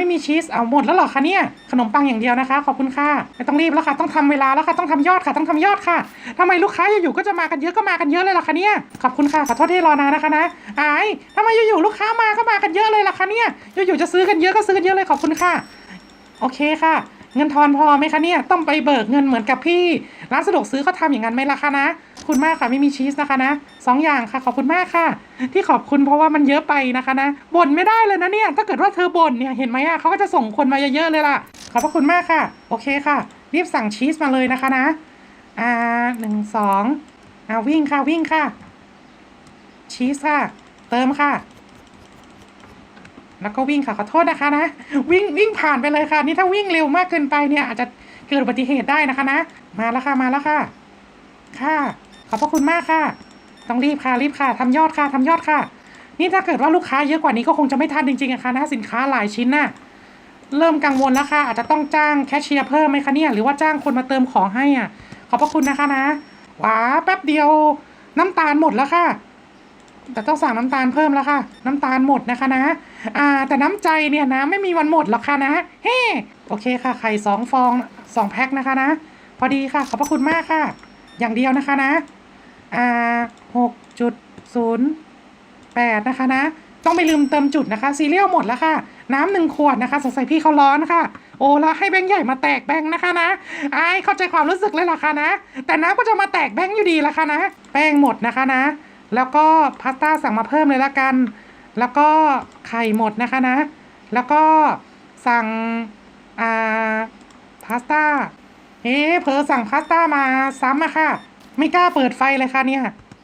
ไม่มีชีสเอาหมดแล้วหรอคะเนี่ยขนมปังอย่างเดียวนะคะ ขอบคุณค่ะไม่ต้องรีบแล้วค่ะต้องทำเวลาแล้วค่ะต้องทำยอดค่ะต้องทำยอดค่ะทำไมลูกค้าอยู่ๆก็จะมากันเยอะก็มากันเยอะเลยล่ะคะเนี่ยขอบคุณค่ะขอโทษที่รอนานนะคะนะไอายทำไมอยู่ๆลูกค้ามาก็มากันเยอะเลยล่ะคะเนี่ยอยู่ๆจะซื้อกันเยอะก็ซื้อกันเยอะเลยขอบคุณค่ะ โอเคค่ะเงินทอนพอไหมคะเนี่ยต้องไปเบิกเงินเหมือนกับพี่ร้านสะดวกซื้อเขาทำอย่างนั้นไหมล่ะคะนะ คุณมากค่ะไม่มีชีสนะคะนะสองอย่างค่ะขอบคุณมากค่ะ ที่ขอบคุณเพราะว่ามันเยอะไปนะคะนะบ่นไม่ได้เลยนะเนี่ยถ้าเกิดว่าเธอบ่นเนี่ยเห็นไหมอะเขาก็จะส่งคนมาเยอะๆเลยล่ะขอบพระคุณมากค่ะโอเคค่ะ รีบสั่งชีสมาเลยนะคะนะอ่าหนึ่งสองอ่าวิ่งค่ะวิ่งค่ะ ชีสค่ะ เติมค่ะแล้วก็วิ่งค่ะขอโทษนะคะนะ วิ่งวิ่งผ่านไปเลยค่ะ นี่ถ้าวิ่งเร็วมากเกินไปเนี่ยอาจจะเกิดอุบัติเหตุได้นะคะนะ มาแล้วค่ะมาแล้วค่ะ ค่ะ ขอบพระคุณมากค่ะ ต้องรีบค่ะรีบค่ะทำยอดค่ะทำยอดค่ะ นี่ถ้าเกิดว่าลูกค้าเยอะกว่านี้ก็คงจะไม่ทันจริงๆอะค่ะนะสินค้าหลายชิ้นน่ะเริ่มกังวลแล้วค่ะ อาจจะต้องจ้างแคชเชียร์เพิ่มไหมคะเนี่ยหรือว่าจ้างคนมาเติมของให้อะ ขอบพระคุณนะคะนะว้าแป๊บเดียวน้ำตาลหมดแล้วค่ะ แต่ต้องสั่งน้ำตาลเพิ่มแล้วค่ะ น้ำตาลหมดนะคะนะอ่า แต่น้ำใจเนี่ยนะ ไม่มีวันหมดหรอกค่ะนะเฮ้โอเคค่ะไข่สองฟองสองแพ็คนะคะนะ พอดีค่ะ ขอบพระคุณมากค่ะ อย่างเดียวนะคะนะ อ่าหกจุดศูนย์แปดนะคะนะ ต้องไม่ลืมเติมจุดนะคะ ซีเรียลหมดแล้วค่ะ น้ำหนึ่งขวดนะคะ สงสัยพี่เขาร้อนค่ะ โอ้แล้วให้แบงค์ใหญ่มาแตกแบงค์นะคะนะไอเข้าใจความรู้สึกเลยล่ะค่ะนะ แต่น้ำก็จะมาแตกแบงค์อยู่ดีละค่ะนะ แป้งหมดนะคะนะ แล้วก็พาสต้าสั่งมาเพิ่มเลยละกัน แล้วก็ไข่หมดนะคะนะ แล้วก็สั่งอ่าพาสต้า เอ๊เพอสั่งพาสต้ามาซ้ำอะค่ะ ไม่กล้าเปิดไฟเลยค่ะเนี่ย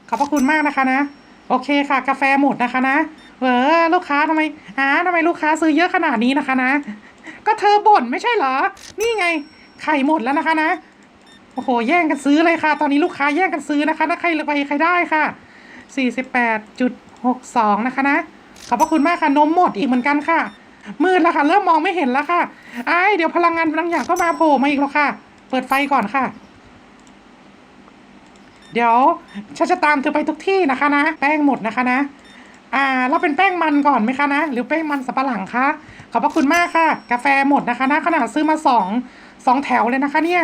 ขอบพระคุณมากนะคะนะ โอเคค่ะ กาแฟหมดนะคะนะเออลูกค้าทำไมอ่าทำไมลูกค้าซื้อเยอะขนาดนี้นะคะนะ ก็เธอบ่นไม่ใช่เหรอ นี่ไงไข่หมดแล้วนะคะนะโอ้โหแย่งกันซื้อเลยค่ะ ตอนนี้ลูกค้าแย่งกันซื้อนะคะถ้าใครไปใครได้ค่ะ48.62นะคะนะขอบพระคุณมากค่ะนมหมดอีกเหมือนกันค่ะ มืดแล้วค่ะ เริ่มมองไม่เห็นแล้วค่ะไอ้เดี๋ยวพลังงานบางอย่างก็มาโผล่มาอีกแล้วค่ะ เปิดไฟก่อนค่ะ เดี๋ยวฉันจะตามเธอไปทุกที่นะคะนะ แป้งหมดนะคะนะ อ่าเราเป็นแป้งมันก่อนไหมคะนะ หรือแป้งมันสับปะหลังคะขอบพระคุณมากค่ะ กาแฟหมดนะคะนะขนาดซื้อมาสองสองแถวเลยนะคะเนี่ย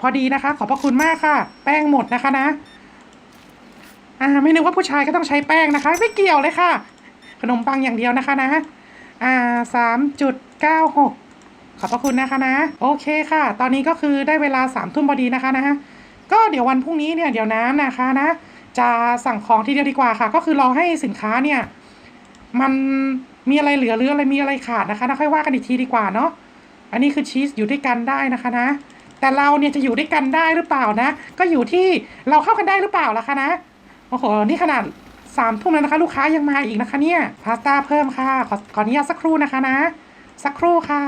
พอดีนะคะ ขอบพระคุณมากค่ะ แป้งหมดนะคะนะ อ่าไม่นึกว่าผู้ชายก็ต้องใช้แป้งนะคะ ไม่เกี่ยวเลยค่ะ ขนมปังอย่างเดียวนะคะนะอ่าสามจุดเก้าหกขอบพระคุณนะคะนะ โอเคค่ะ ตอนนี้ก็คือได้เวลาสามทุ่มพอดีนะคะนะ ก็เดี๋ยววันพรุ่งนี้เนี่ยเดี๋ยวน้ำนะคะนะ จะสั่งของทีเดียวดีกว่าค่ะ ก็คือรอให้สินค้าเนี่ยมันมีอะไรเหลือหรืออะไรมีอะไรขาดนะคะนะค่อยว่ากันอีกทีดีกว่าเนาะอันนี้คือชีสอยู่ด้วยกันได้นะคะนะ แต่เราเนี่ยจะอยู่ด้วยกันได้หรือเปล่านะ ก็อยู่ที่เราเข้ากันได้หรือเปล่าล่ะคะนะโอ้โหนี่ขนาดสามทุ่มแล้วนะคะ ลูกค้ายังมาอีกนะคะเนี่ยพาสต้าเพิ่มค่ะ ขอขออนุญาตสักครู่นะคะนะ สักครู่ค่ะ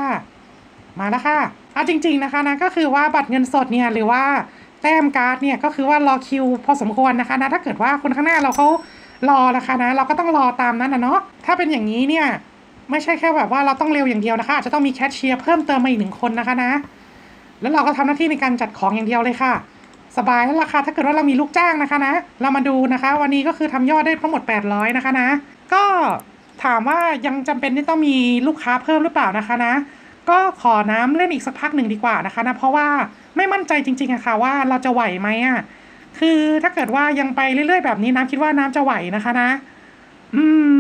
มาแล้วค่ะเอาจริง ๆนะคะนะก็คือว่าบัตรเงินสดเนี่ยหรือว่า แต้มการ์ดเนี่ยก็คือว่ารอคิวพอสมควรนะคะนะถ้าเกิดว่าคนข้างหน้าเราเขารอนะคะนะเราก็ต้องรอตามนั้นนะเนาะถ้าเป็นอย่างนี้เนี่ยไม่ใช่แค่แบบว่าเราต้องเร็วอย่างเดียวนะคะอาจจะต้องมีแคชเชียร์เพิ่มเติมมาอีกหนึ่งคนนะคะนะ แล้วเราก็ทำหน้าที่ในการจัดของอย่างเดียวเลยค่ะ สบายแล้วล่ะค่ะถ้าเกิดว่าเรามีลูกจ้างนะคะนะ เรามาดูนะคะ วันนี้ก็คือทำยอดได้ทั้งหมด 800 นะคะนะ ก็ถามว่ายังจำเป็นที่ต้องมีลูกค้าเพิ่มหรือเปล่านะคะนะ ก็ขอน้ำเล่นอีกสักพักหนึ่งดีกว่านะคะนะเพราะว่าไม่มั่นใจจริงๆอะค่ะว่าเราจะไหวไหมอะคือถ้าเกิดว่ายังไปเรื่อยๆแบบนี้น้ำคิดว่าน้ำจะไหวนะคะนะ อืม